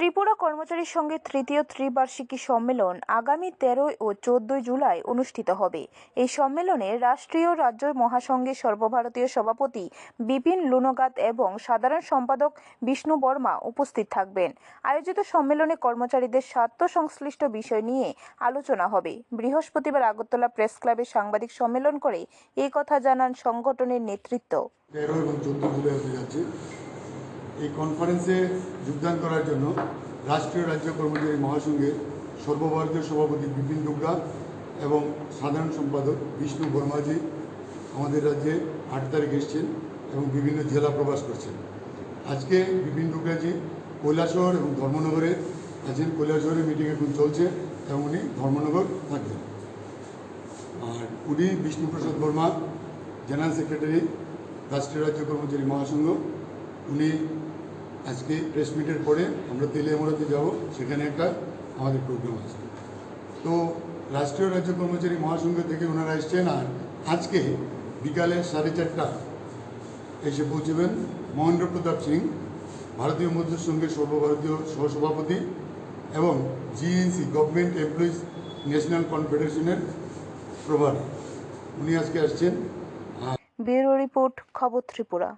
ত্রিপুরা কর্মচারীর সঙ্গে তৃতীয় ত্রিবার্ষিকী সম্মেলন আগামী তেরোই ও চোদ্দই জুলাই অনুষ্ঠিত হবে। এই সম্মেলনে রাষ্ট্রীয় রাজ্য মহাসংঘের সর্বভারতীয় সভাপতি বিপিন লুনগাত এবং সাধারণ সম্পাদক বিষ্ণু বর্মা উপস্থিত থাকবেন। আয়োজিত সম্মেলনে কর্মচারীদের স্বার্থ সংশ্লিষ্ট বিষয় নিয়ে আলোচনা হবে। বৃহস্পতিবার আগরতলা প্রেস ক্লাবে সাংবাদিক সম্মেলন করে এই কথা জানান সংগঠনের নেতৃত্ব। এই কনফারেন্সে যোগদান করার জন্য রাষ্ট্রীয় রাজ্য কর্মচারী মহাসংঘের সর্বভারতীয় সভাপতি বিপিন দুগ্গা এবং সাধারণ সম্পাদক বিষ্ণু বর্মাজি আমাদের রাজ্যে আট তারিখ এসছেন এবং বিভিন্ন জেলা প্রবাস করছেন। আজকে বিপিন দুগ্গাজি কৈলাসহর এবং ধর্মনগরে আছেন। কৈলাসহরে মিটিং এখন চলছে এবং উনি ধর্মনগর থাকবেন। আর উনি বিষ্ণুপ্রসাদ বর্মা জেনারেল সেক্রেটারি রাষ্ট্রীয় রাজ্য কর্মচারী মহাসংঘ উনি আজকে প্রেস মিটের পরে আমরা তেলে তেলিয়ামোড়াতে যাব, সেখানে একটা আমাদের প্রোগ্রাম আছে তো রাষ্ট্রীয় রাজ্য কর্মচারী মহাসংঘ থেকে ওনারা এসছেন আর আজকে বিকালে সাড়ে চারটা এসে পৌঁছবেন মহেন্দ্র প্রতাপ সিং, ভারতীয় মজদুর সংঘের সর্বভারতীয় সহসভাপতি এবং জিএনসি গভর্নমেন্ট এমপ্লয়িজ ন্যাশনাল কনফেডারেশনের প্রভারী। উনি আজকে আসছেন। ব্যুরো রিপোর্ট, খবর ত্রিপুরা।